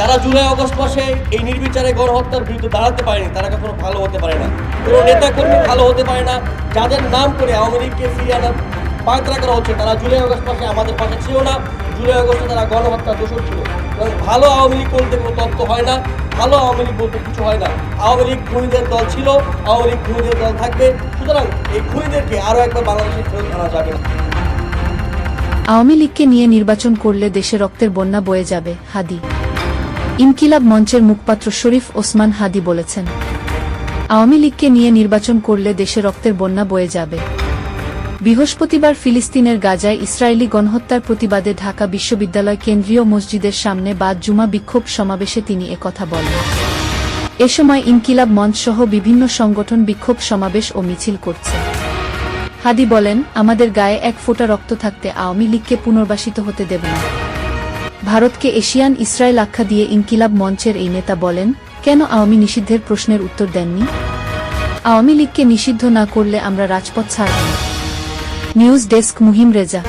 যারা জুলাই অগস্ট মাসে এই নির্বিচারে গণহত্যার বিরুদ্ধে দাঁড়াতে পারেনি, তারা কখনো ভালো হতে পারে না। কোনো নেতা কর্মী ভালো হতে পারে না, যাদের নাম করে আওয়ামী লীগকে ফিরিয়ে আনার পায়তারা করা হচ্ছে, তারা জুলাই অগস্ট মাসে আমাদের পাশে ছিল না, জুলাই অগস্টে তারা গণহত্যা দোষর ছিল। এবং ভালো আওয়ামী লীগ বলতে কোনো তত্ত্ব হয় না, ভালো আওয়ামী লীগ বলতে কিছু হয় না। আওয়ামী লীগ খুনিদের দল ছিল, আওয়ামী লীগ খুনিদের দল থাকবে, সুতরাং এই খুনিদেরকে আরও একবার বাংলাদেশে ফেরত আনা যাবে। না আওয়ামী লীগকে নিয়ে নির্বাচন করলে দেশে রক্তের বন্যা বয়ে যাবে, হাদি। ইনকিলাব মঞ্চের মুখপাত্র শরীফ ওসমান হাদি বলেছেন, আওয়ামী লীগকে নিয়ে নির্বাচন করলে দেশে রক্তের বন্যা বয়ে যাবে। বৃহস্পতিবার ফিলিস্তিনের গাজায় ইসরায়েলি গণহত্যার প্রতিবাদে ঢাকা বিশ্ববিদ্যালয় কেন্দ্রীয় মসজিদের সামনে বাদ জুমা বিক্ষোভ সমাবেশে তিনি একথা বলেন। এ সময় ইনকিলাব মঞ্চ সহ বিভিন্ন সংগঠন বিক্ষোভ সমাবেশ ও মিছিল করছে। হাদি বলেন, আমাদের গায়ে এক ফোঁটা রক্ত থাকতে আওয়ামী লীগকে পুনর্বাসিত হতে দেব না। ভারতকে এশিয়ান ইসরায়েল আখ্যা দিয়ে ইনকিলাব মঞ্চের এই নেতা বলেন, কেন আওয়ামী নিষিদ্ধের প্রশ্নের উত্তর দেননি? আওয়ামী লীগকে নিষিদ্ধ না করলে আমরা রাজপথ ছাড়ব নিউজ ডেস্ক মুহিম রেজা।